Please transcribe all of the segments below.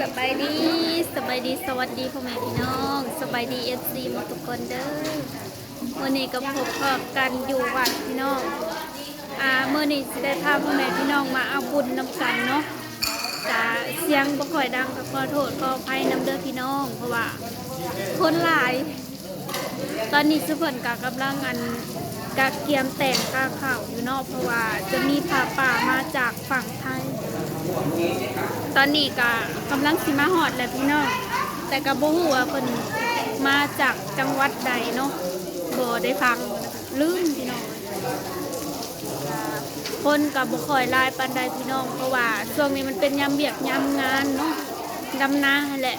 สบายดีสบายดีสวัสดีพ่อแม่พี่น้องสบายดีเอฟซีหมดทุกคนเด้อวันนี้ก็พบกันอยู่วัดพี่น้องอ่าเมื่อนี้ได้พาพ่อแม่พี่น้องมาเอาบุญนำกันเนาะจะเสียงบ่ค่อยดังก็ขอโทษขออภัยนำเด้อพี่น้อง เพราะว่า คนหลาย ตอนนี้สุพรรณกกำลังอันกะเกียมแต่งข้าข่าวอยู่เนอกเพราะว่าจะมีผ้าป่ามาจากฝั่งไทย ตอนนี้ก็กำลังสิมาหอดแหล้วพี่น้องแต่ก็บ่ฮู้ว่าเพิ่นมาจากจังหวัดใดเนาะบ่ได้ฟังลืมพี่น้องคนก็บ่ค่อยลายปานใดพี่น้อง เพราะว่าช่วงนี้มันเป็นยามเบียกยามงานเนาะดำนาแหละ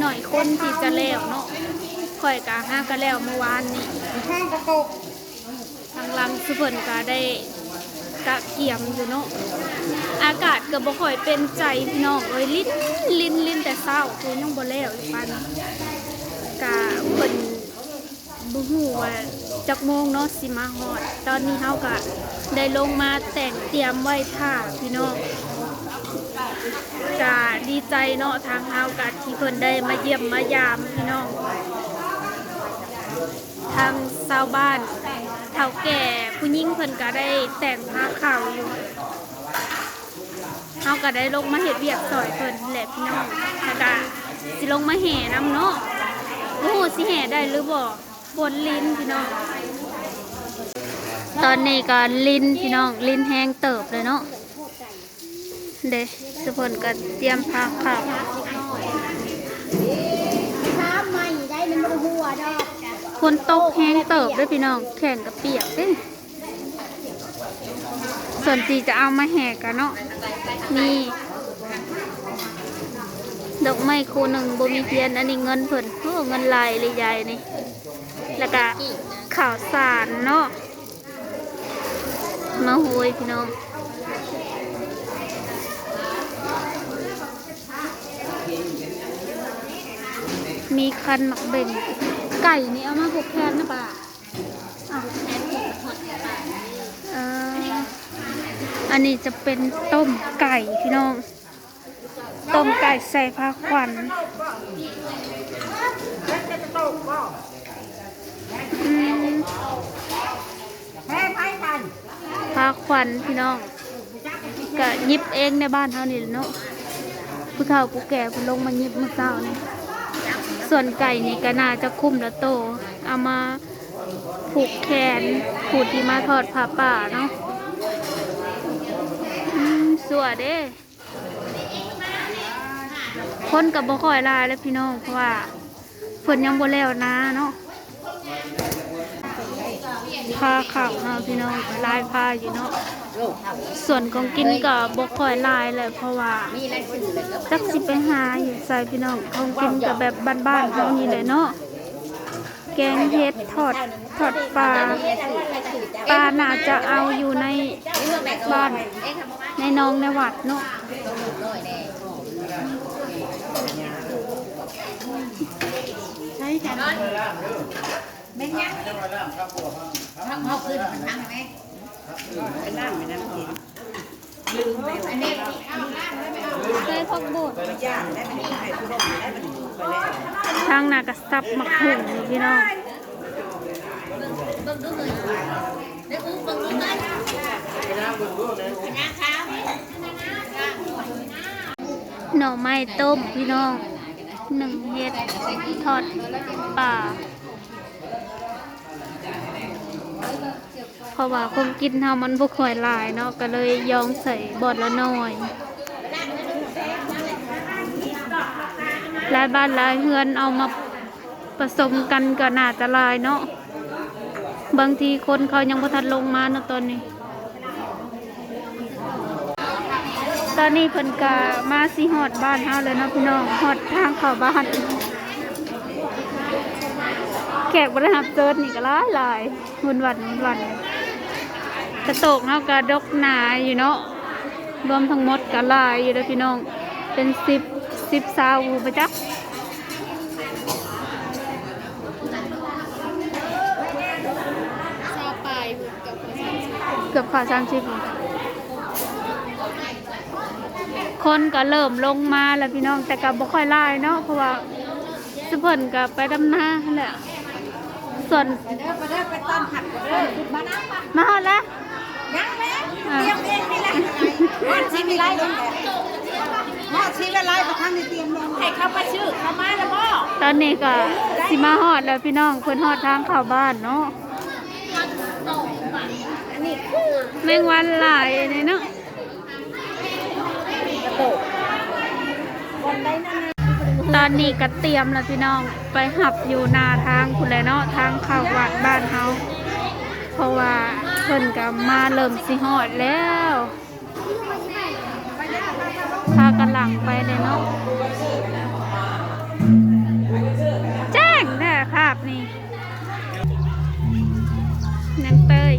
หน่อยคนที่จะแล้วเนาะคอยก็ห้าก็แล้วเมื่อวานนี้ข้างกระตกทางลังสุเพิ่นก็ได้ กะเกียมอยู่เนาะอากาศก็บ่ค่อยเป็นใจพี่น้องเอ้ยลิ้นลิ้นลิ้นแต่เศร้าคือยังบ่แล้วอยู่ปานกะเพิ่นบ่ฮู้ว่าจักโมงเนาะสิมาฮอด ตอนนี้เฮาก็ได้ลงมาแต่งเตรียมไว้ท่าพี่น้องกะดีใจเนาะทางเฮากะที่เพิ่นได้มาเยี่ยมมายามพี่น้องทางชาวบ้าน ฒ่าแก่ผู้หญิงเพิ่นก็ได้แต่งผ้าขาวอยู่เฮาก็ได้ลงมาเฮ็ดเวียกซอยเพิ่นแหละพี่น้องแล้วก็สิลงมาแห่นํเนาะโอ้โหสิแห่ได้หรือบ่บนลิ้นพี่น้อง ตอนนี้ก็ลิ้นพี่น้องลิ้นแห้งเติบเลยเนาะเด้สุพลก็เตรียมผ้าขาว ช้าใหม่ได้มันบ่หัวดอก คนตกแห้งเติบด้วยพี่น้อง แข่งกับเปียกเด้ส่วนจีจะเอามาแห่กันเนาะมีดอกไม้คู่หนึ่งบมีเทียน อันนี้เงินเพิ่นโอ้เงินลายเลยใหญ่นี่ แล้วก็ข่าวสารเนาะมาโหยพี่น้องมีคันหมักเบ่ง ไก่นี่เอามาผูกแขนนะป่าอ้าวเอ่ออันนี้จะเป็นต้มไก่พี่น้อง ต้มไก่ใส่ผ้าขวัญอืมแพ้ไพ่ทันผ้าขวัญพี่น้องก็ยิบเองในบ้านเท่านี้เนาะผู้เฒ่าผู้แก่ผู้ลงมายิบเมื่อเช้านี่ ส่วนไก่นี่ก็น่าจะคุ้มแล้วโต เอามาผูกแขนผูกที่มาทอดผ้าป่าเนาะสวยเด้ คนกับบ่คอยลายแล้วพี่น้องเพราะว่าฝนยังบ่แล้วนะเนาะผ้าขาวเนาะพี่น้องลายผ้าอยู่เนาะ ส่วนของกินก็บ่ค่อยหลายเลยเพราะว่ามีอะไรสื่อเลยก็จักสิไปหาอยู่ใส่พี่น้องของกินก็แบบบ้านๆเท่านี้เลยเนาะแกงเห็ดทอดทอดปลาปลาน่าจะเอาอยู่ในบ้านในหนองในวัดเนาะใช่ค่ะแม่ยังทั้งหอบขึ้นมันทั้งไหม นน้ำเป็นน้ำกินลืมไปอันนี้ใส่ผักบดย่างได้เป็นไข่ผู้ชมได้เป็นไปแล้วทางน่ะก็ซับมักหุ่งอยู่พี่น้องหน่อไม้ต้มพี่น้องหนึ่งเห็ดทอดปลาเพ ราะว่าคงกินเฮามันบ่ค่อยหลายเนาะก็เลยยองใส่บอดละหน่อยหลายบ้านหลายเฮือนเอามาผสมกันก็น่าจะลายเนาะบางทีคนเขายังบ่ทันลงมาเนาะตอนนี้ ตอนนี้เพิ่นกามาสิฮอดบ้านเฮาเลยเนาะพี่น้องฮอดทางเข้าบ้านแขกบ่ได้รับเจิดนี่ก็หลายหลายวุ่นวันวุ่นวัน กระโตกเฮาก็ดกหนาอยู่เนาะรวมทั้งหมดก็หลายอยู่เด้อพี่น้อง เป็น10 10 20หูประจักเกือบขา30หูคนก็เริ่มลงมาแล้วพี่น้องแต่ก็บ่ค่อยหลายเนาะเพราะว่าสุเพิ่นก็ไปดำนาหั่นแหละส่วนเด้อไปเด้อไปต้อนผัดเด้อมานั่งปะมาฮอดแล้ว ยังแม่เตรียมเองนี่แหละฮอดชีวิไลลงแหละฮอดชีวิไลประทังในเตรียมลงให้เข้าไปชื่อเข้ามาแล้วบ่ตอนนี้ก็สิมาฮอดแล้วพี่น้องเพิ่นฮอดทางเข้าบ้านเนาะอันนี้คือแมงวันหลายนี่เนาะตอนนี้ก็เตรียมแล้วพี่น้องไปหับอยู่หน้าทางคุณและเนาะทางเข้าวัดบ้านเฮาเพราะว่า เพิ่นก็มาเริ่มสิฮอดแล้วพากันหลังไปเลยเนาะแจ้งแน่ครับนี่นางเตย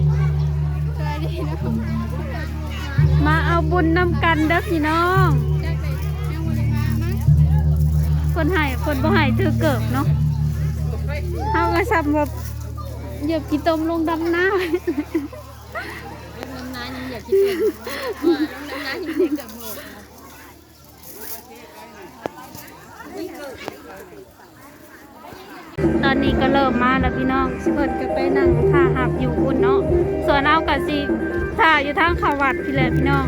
มาเอาบุญนำกันเด้อพี่น้องคนหายคนบ่หายถือเกิบเนาะเฮาก็ซ้ำแบบเหยียบกี่ตมลงดำหน้า น้ำน้ำยังอยาก คิดเองว่าน้ำน้ำยังเด็กกับหมดตอนนี้ก็เริ่มมาแล้วพี่น้องสิเพิ่นก็ไปนั่งท่าหับอยู่คุณเนาะส่วนเอากับสิท่าอยู่ทางขาวัดพี่แหละพี่น้อง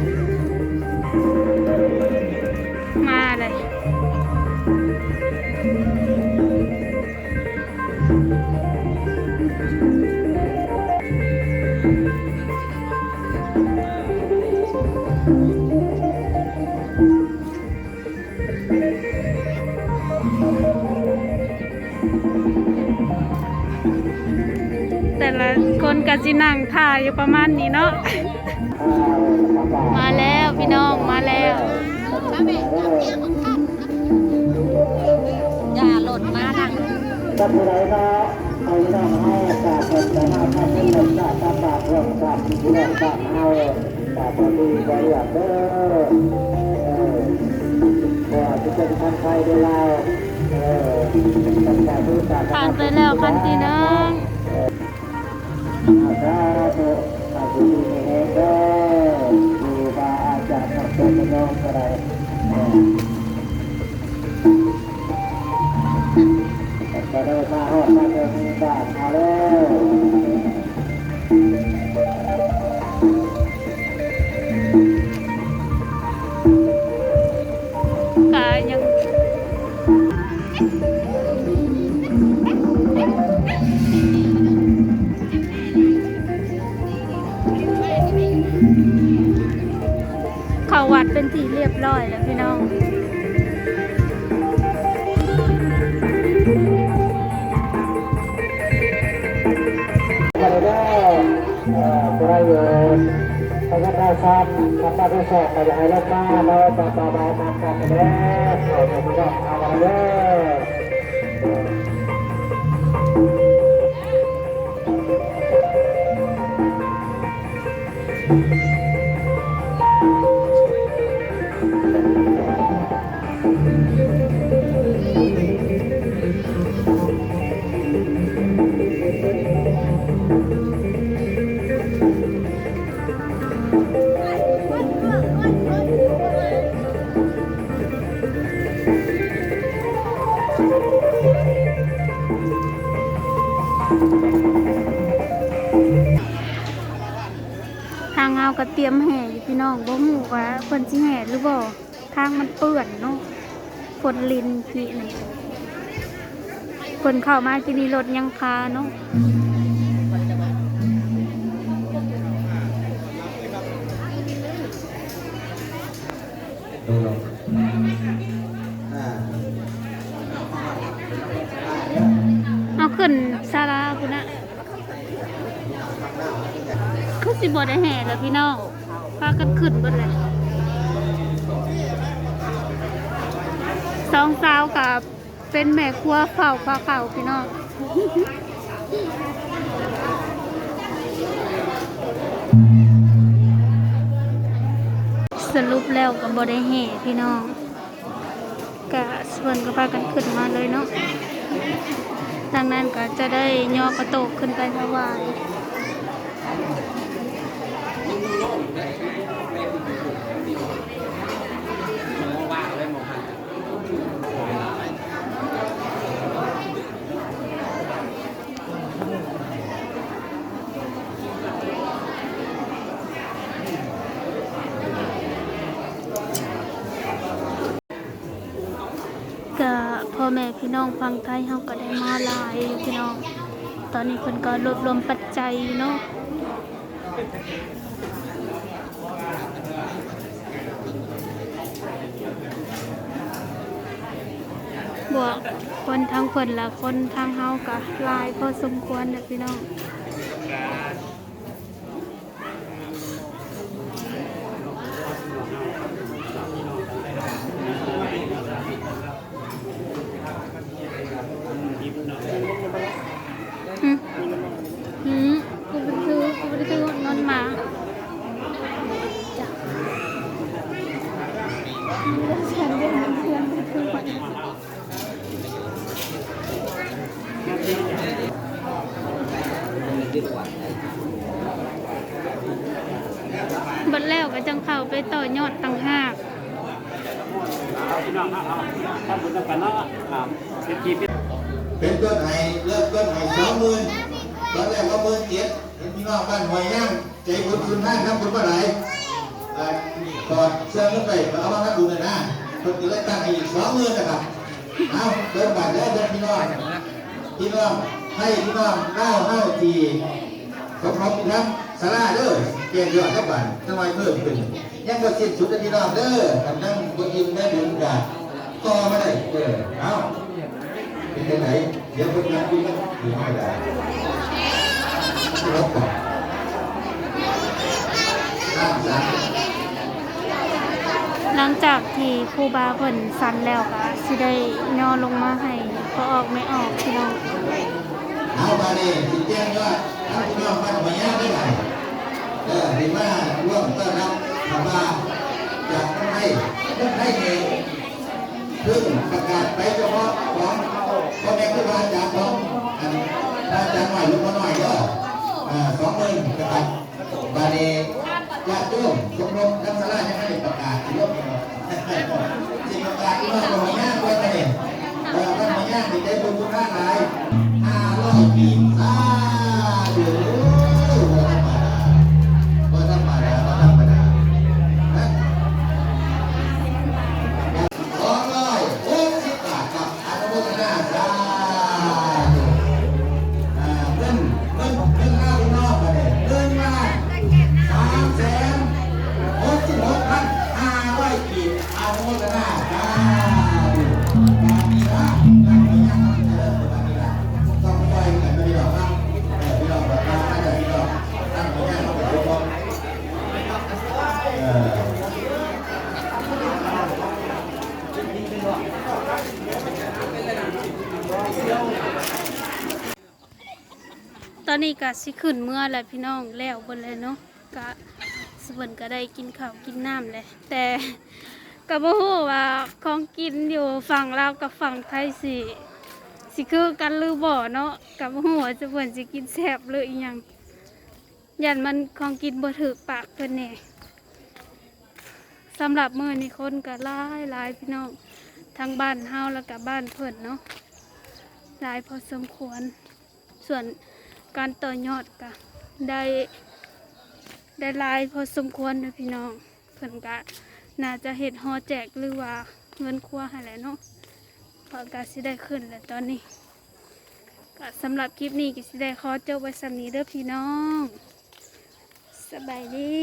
มาเลย ก็สินั่งท่ายอยู่ประมาณนี้เนาะ มาแล้วพี่น้องมาแล้วอย่าหล่นมาดังก็คือไรก็เอาเรื่องให้กาเป็นจะมาทำให้เป็นกาตาบาดเรื่องกาที่เรื่องกาเอากาพอดีก็อยากเด้อว่าจะเป็นทางไทยได้แล้วเออตั้งแต่ที่กาผ่านไปแล้วคันที่นึง อาจารย์อาจจะมีเองเด้ออยู่บาอาจารย์ทำตัวน้องอะไรก็ได้มาหอดมาเจอมีบาทมาแล้ว ดเป็นที่เรียบร้อยแล้วพี่น้องมาแล้เอ่อประโยชน์พระราชาพระราชาไปให้ลูกมาเราจะต่อไปมามกันแล้วขอให้ทุกท่านเอามาเลย ทางเอาก็เตรียมแห่อยู่พี่น้องบ่ฮู้ว่าเพิ่นสิแห่หรือบ่ ทางมันเปื้อนเนาะฝนลินพี่นี่เพิ่นเข้ามากินนี่รถยังคาเนาะเอาขึ้นศาลาคุณนะคือสิบได้แห่แล้วพี่น้องพากันขึ้นบนเลย สองสาวกับเป็นแม่ครัวเฝ้าปลาเข่าพี่น้องสรุปแล้วกับบได้แห่พี่น้องกะส่วนก็พากันขึ้นมาเลยเนาะดังนั้นก็จะได้ย่อกระโตกขึ้นไปถวาย ก็พ่อแม่พี่น้องฟังไทยเฮาก็ได้มาหลายพี่น้อง ตอนนี้เพิ่นก็รวบรวมปัจจัยเนาะบวกคนทางเพิ่นและคนทางเฮาก็หลายพอสมควรนะพี่น้อง อืมอืมกูไปซื้อกูไปซื้อนอนหมาจ้ะฉันเป็นเพื่อนเพื่อนคน บัดแล้วก็จังเข้าไปต่อยอดต่างหากพี่น้องครับทำบุญนำกันเนาะครับเป็นกีเป็นเป็นต้นไห้เริ่มต้นไห้สองหมื่นตอนแรกก็หมื่นเจ็ดเป็นพี่น้องบ้านหอยย่างใจบุญคุณท่านทำบุญเมื่อไหร่อ่ากอดเสื้อขึ้นไปเอามาทำบุญเลยนะคนที่เลยตั้งให้อีกสองหมื่นนะครับเอาเดินบาทแล้วเดินพี่น้องพี่น้อง ให้พี่น้องเก้าห้าทีสมทบครับสาราเด้อเปลี่ยนยอดครับบ้านทำไมเพิ่มขึ้นยังบ่สิ้นสุดนะพี่น้องเด้อทำนั่งบนยิมได้บุญกันต่อมาได้เออเอาเป็นยังไงเดี๋ยวคนงานคุยกันถึงไม่ได้รับก่อนร่างสารหลังจากที่ครูบาเพิ่นสันแล้วก็สิได้ย่อลงมาให้พอออกไม่ออกพี่น้อง เอามาเนี่ยสิแจ้งว่าถ้าคุณน้องบ้านมาย่าได้ไหมเออเห็นว่าร่วมต้อนรับธรรมาจากท่านให้ท่านให้เองซึ่งประกาศไปเฉพาะของพ่อแม่ครูบาอาจารย์ของอันพระอาจารย์หน่อยลูกมาหน่อยก็สองหมื่นนะครับบาเนญาติโยมชมรมนักสลายังไม่ได้ประกาศยกสิ่งประกาศที่ว่า ห้ อนนี้ก็สิขึ้นเมื่อแหละพี่น้องแล้วบนเลยเนาะก็สวนก็ได้กินข้าวกินน้ำเลยแต่ก็บ่ฮู้ว่าของกินอยู่ฝั่งลาวกับฝั่งไทยสิสิคือกันหรือบ่เนาะก็บ่ฮู้ว่าจะเพิ่นสิกินแซ่บหรืออีหยังยันมันของกินบ่ถูกปากเพิ่นแน่สำหรับมื้อนี้คนก็หลายหลายพี่น้องทั้งบ้านเฮาแล้วก็บ้านเพิ่นเนาะหลายพอสมควรส่วน การต่อยอดกะได้ได้ลายพอสมควรนะพี่น้องเพิ่นกะน่าจะเห็ดฮอแจกหรือว่าเงินครัวให้แหละเนาะพราะก็สิได้ขึ้นแล้วตอนนี้ก็สำหรับคลิปนี้ก็สิได้ขอจบไว้สำนี้เด้อพี่น้อง สบายดี